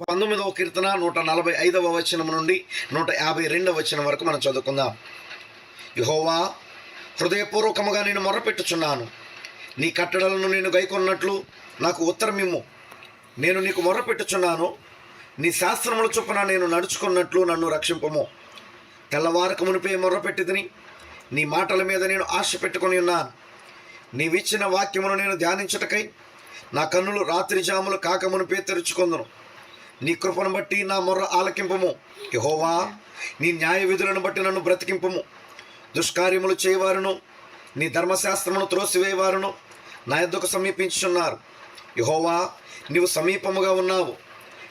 పంతొమ్మిదవ కీర్తన నూట నలభై ఐదవ వచనం నుండి నూట యాభై రెండవ వచనం వరకు మనం చదువుకుందాం. యహోవా హృదయపూర్వకముగా నేను మొర్రపెట్టుచున్నాను నీ కట్టడలను నేను గైకొన్నట్లు నాకు ఉత్తరమిమ్ము నేను నీకు మొర్రపెట్టుచున్నాను నీ శాస్త్రముల చొప్పున నేను నడుచుకున్నట్లు నన్ను రక్షింపము. తెల్లవారక మునిపే మొర్రపెట్టిదిని నీ మాటల మీద నేను ఆశ పెట్టుకొని ఉన్నాను. నీవిచ్చిన వాక్యమును నేను ధ్యానించుటకై నా కన్నులు రాత్రి జాములు కాకమునిపే తెరుచుకొందును. నీ కృపను బట్టి నా మొర్ర ఆలకింపము. యహోవా నీ న్యాయ విధులను బట్టి నన్ను బ్రతికింపము. దుష్కార్యములు చేయవారును నీ ధర్మశాస్త్రమును త్రోసివేయవారును నా యొద్దకు సమీపించుచున్నారు. యహోవా నీవు సమీపముగా ఉన్నావు.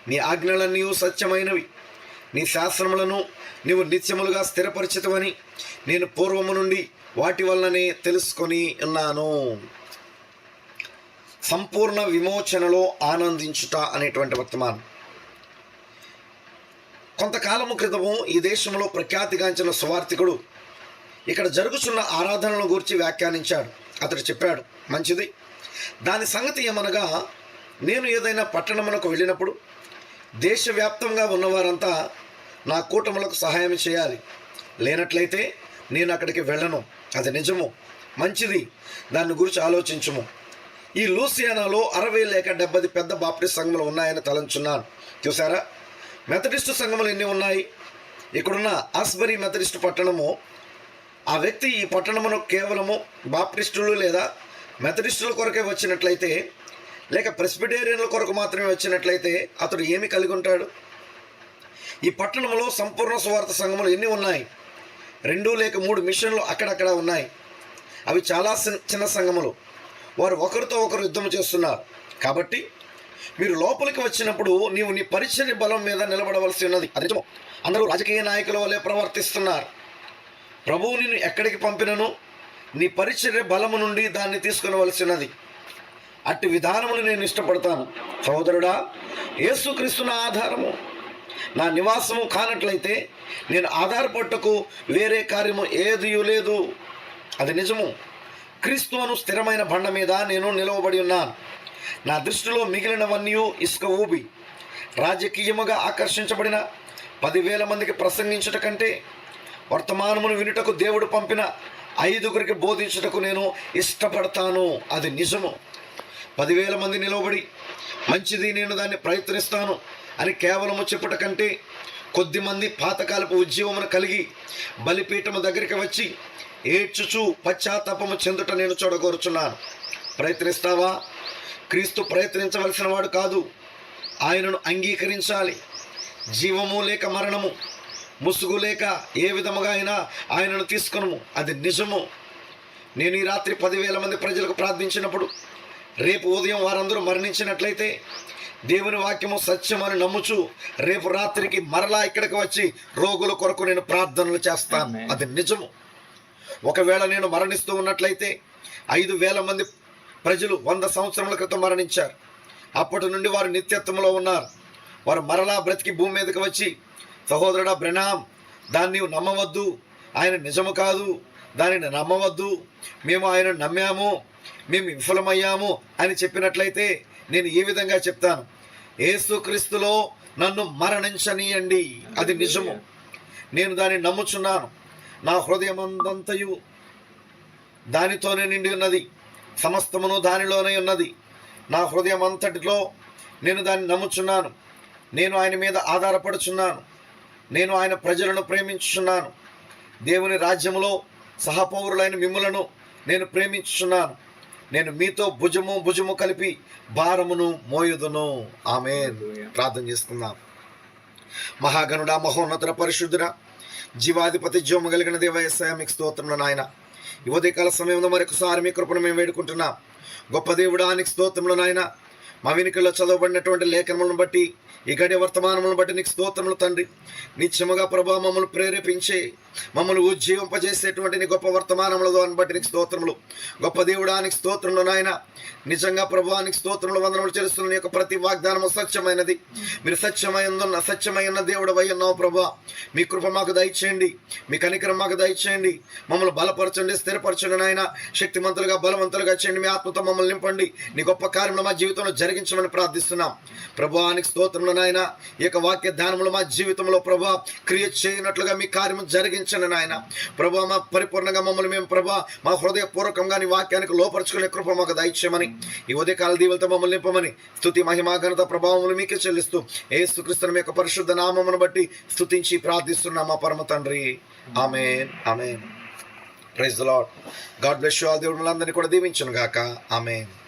నీ ఆజ్ఞలన్నీ సత్యమైనవి. నీ శాస్త్రములను నీవు నిత్యములుగా స్థిరపరిచితమని నేను పూర్వము నుండి వాటి వల్లనే తెలుసుకొని ఉన్నాను. సంపూర్ణ విమోచనలో ఆనందించుట అనేటువంటి వర్తమానం. కొంతకాలము క్రితము ఈ దేశంలో ప్రఖ్యాతిగాంచిన సువార్థికుడు ఇక్కడ జరుగుతున్న ఆరాధనలను గురించి వ్యాఖ్యానించాడు. అతడు చెప్పాడు మంచిది. దాని సంగతి ఏమనగా నేను ఏదైనా పట్టణమునకు వెళ్ళినప్పుడు దేశవ్యాప్తంగా ఉన్నవారంతా నా కూటములకు సహాయం చేయాలి. లేనట్లయితే నేను అక్కడికి వెళ్ళను. అది నిజము. మంచిది. దాని గురించి ఆలోచించము. ఈ లూసియానాలో అరవై లేక డెబ్బది పెద్ద బాప్టిస్ట్ సంఘములు ఉన్నాయని తలంచున్నాను. చూసారా మెథడిస్టు సంఘములు ఎన్ని ఉన్నాయి? ఇక్కడున్న ఆస్బరీ మెథడిస్టు పట్టణము ఆ వ్యక్తి ఈ పట్టణమును కేవలము బాప్టిస్టులు లేదా మెథడిస్టుల కొరకే వచ్చినట్లయితే లేక ప్రెస్బిటేరియన్ల కొరకు మాత్రమే వచ్చినట్లయితే అతడు ఏమి కలిగి ఉంటాడు? ఈ పట్టణంలో సంపూర్ణ స్వార్థ సంఘములు ఎన్ని ఉన్నాయి? రెండు లేక మూడు మిషన్లు అక్కడక్కడ ఉన్నాయి. అవి చాలా చిన్న- చిన్న సంఘములు. వారు ఒకరితో ఒకరు యుద్ధం చేస్తున్నారు. కాబట్టి మీరు లోపలికి వచ్చినప్పుడు నీవు నీ పరిచయ బలం మీద నిలబడవలసి ఉన్నది. అది నిజము. అందరూ రాజకీయ నాయకుల వలె ప్రవర్తిస్తున్నారు. ప్రభువు నిన్ను ఎక్కడికి పంపినను? నీ పరిచర్య బలము నుండి దాన్ని తీసుకునవలసినది అట్టి విధానమును నేను ఇష్టపడతాను. సహోదరుడా యేసుక్రీస్తు నా ఆధారము. నా నివాసము కానట్లయితే నేను ఆధారపట్టుకు వేరే కార్యము ఏది లేదు. అది నిజము? క్రీస్తు అను స్థిరమైన బండ మీద నేను నిలవబడి ఉన్నాను. నా దృష్టిలో మిగిలినవన్నీ ఇసుక ఊబి. రాజకీయముగా ఆకర్షించబడిన పదివేల మందికి ప్రసంగించుట కంటే వర్తమానమును వినుటకు దేవుడు పంపిన ఐదుగురికి బోధించుటకు నేను ఇష్టపడతాను. అది నిజము. పదివేల మంది నిలవబడి మంచిది నేను దాన్ని ప్రయత్నిస్తాను అని కేవలము చెప్పుట కంటే కొద్దిమంది పాతకాలపు ఉద్యమమును కలిగి బలిపీఠము దగ్గరికి వచ్చి ఏడ్చుచు పశ్చాత్తాపము చెందుట నేను చూడగోరుచున్నాను. ప్రయత్నిస్తావా? క్రీస్తు ప్రయత్నించవలసిన వాడు కాదు. ఆయనను అంగీకరించాలి. జీవము లేక మరణము ముసుగు లేక ఏ విధముగా అయినా ఆయనను తీసుకును అది నిజము. నేను ఈ రాత్రి పదివేల మంది ప్రజలకు ప్రార్థించినప్పుడు రేపు ఉదయం వారందరూ మరణించినట్లయితే దేవుని వాక్యము సత్యమని నమ్ముచు రేపు రాత్రికి మరలా ఇక్కడికి వచ్చి రోగుల కొరకు నేను ప్రార్థనలు చేస్తాను. అది నిజము. ఒకవేళ నేను మరణిస్తూ ఉన్నట్లయితే ఐదు వేల మంది ప్రజలు వంద సంవత్సరముల క్రితం మరణించారు. అప్పటి నుండి వారు నిత్యత్వంలో ఉన్నారు. వారు మరలా బ్రతికి భూమి మీదకి వచ్చి సహోదరుడా బ్రనాం దాన్ని నమ్మవద్దు. ఆయన నిజము కాదు. దానిని నమ్మవద్దు. మేము ఆయన నమ్మాము. మేము విఫలమయ్యాము అని చెప్పినట్లయితే నేను ఏ విధంగా చెప్తాను. యేసుక్రీస్తులో నన్ను మరణించనీయండి. అది నిజము. నేను దాన్ని నమ్ముచున్నాను. నా హృదయమందంతయు దానితోనే నిండి ఉన్నది. సమస్తమును దానిలోనే ఉన్నది. నా హృదయం అంతటిలో నేను దాన్ని నమ్ముచున్నాను. నేను ఆయన మీద ఆధారపడుచున్నాను. నేను ఆయన ప్రజలను ప్రేమించుచున్నాను. దేవుని రాజ్యములో సహపౌరులైన మిమ్ములను నేను ప్రేమించుచున్నాను. నేను మీతో భుజము భుజము కలిపి భారమును మోయుదును. ఆమె ప్రార్థన చేసుకుందాం. మహాగణుడా మహోన్నతుడ పరిశుద్ధుడా జీవాధిపతి జీవము కలిగిన దేవయస్సాయ మీకు స్తోత్రంలో నాయన. ఉదయకాల సమయంలో మరొకసారి మీ కృపను మేము వేడుకుంటున్నాం. గొప్ప దేవుడానికి స్తోత్రంలో నాయన. మా వెనుకల్లో చదవబడినటువంటి లేఖనములను బట్టి ఈ గడియ వర్తమానములను బట్టి నీకు స్తోత్రములు తండ్రి. నిత్యముగా ప్రభా మమ్మల్ని ప్రేరేపించే మమ్మల్ని ఉజ్జీవింపజేసేటువంటి నీ గొప్ప వర్తమానముల దాన్ని బట్టి నీకు స్తోత్రములు. గొప్ప దేవుడానికి స్తోత్రములు నాయన. నిజంగా ప్రభావానికి స్తోత్రములు వందనములు చేస్తున్న యొక్క ప్రతి వాగ్దానము సత్యమైనది. మీరు సత్యమైందన్న సత్యమైన దేవుడు అయ్యన్నావు ప్రభా. మీ కృప మాకు దయచేయండి. మీ కనికరం మాకు దయచేయండి. మమ్మల్ని బలపరచండి స్థిరపరచండి నాయన. శక్తిమంతులుగా బలవంతులుగా చేయండి. మీ ఆత్మతో మమ్మల్ని నింపండి. నీ గొప్ప కార్యం మా జీవితంలో జరిగి కలిగించమని ప్రార్థిస్తున్నాం. ప్రభావానికి స్తోత్రంలో నాయన. ఈ యొక్క వాక్య ధ్యానంలో మా జీవితంలో ప్రభా క్రియ చేయనట్లుగా మీ కార్యము జరిగించండి నాయన. ప్రభా మా పరిపూర్ణంగా మమ్మల్ని మేము ప్రభా మా హృదయపూర్వకంగా నీ వాక్యానికి లోపరుచుకునే కృప మాకు దయచేయమని ఈ ఉదయకాల దీవులతో మమ్మల్ని నింపమని స్థుతి మహిమా ఘనత ప్రభావములు మీకే చెల్లిస్తూ ఏసుక్రీస్తుని యొక్క పరిశుద్ధ నామమును బట్టి స్థుతించి ప్రార్థిస్తున్నాం మా పరమ తండ్రి. Amen. Amen. Praise Lord God bless you all. దేవుడు అందరినీ కూడా దీవించను గాక ఆమెన్.